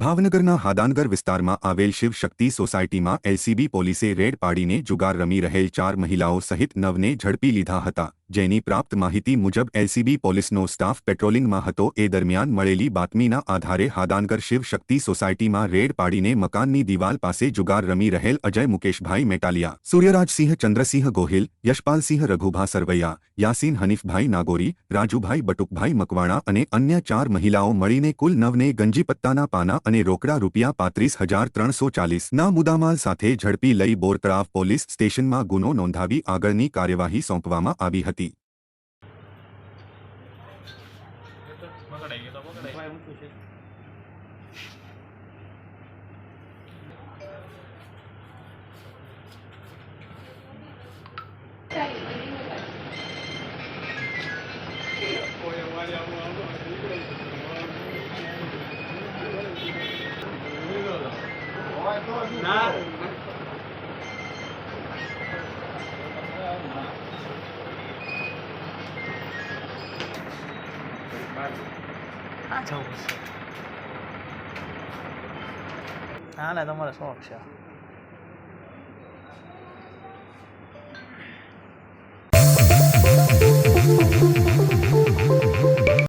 ભાવનગરના હાદાનગર વિસ્તારમાં આવેલ શિવ શક્તિ સોસાયટીમાં એલસીબી પોલીસે રેડ પાડીને જુગાર રમી રહેલ ચાર મહિલાઓ સહિત નવને ઝડપી લીધા હતા જેની પ્રાપ્ત માહિતી મુજબ એસબી પોલીસનો સ્ટાફ પેટ્રોલિંગમાં હતો એ દરમિયાન મળેલી બાતમીના આધારે હાદાનગર શિવ શક્તિ સોસાયટીમાં રેડ પાડીને મકાનની દીવાલ પાસે જુગાર રમી રહેલ અજય મુકેશભાઈ મેટાલિયા, સુરેરાજસિંહ ચંદ્રસિંહ ગોહિલ, યશપાલસિંહ રઘુભા સર્વૈયા, ياسિન હનીફભાઈ નાગોરી, રાજુભાઈ બટુકભાઈ મકવાણા અને અન્ય 4 મહિલાઓ મળીને કુલ નવને ગંજી પત્તાના પાના અને રોકડા રૂપિયા 35340 ના મુદ્દામાલ સાથે ઝડપી લઈ બોરક્રાફ પોલીસ સ્ટેશનમાં ગુનો નોંધાવી આગળની કાર્યવાહી સોંપવામાં આવી છે. કઢાઈ ગયો તો કઢાઈ એમ પૂછે ના જવું છે ના ના તમારો શોખ છે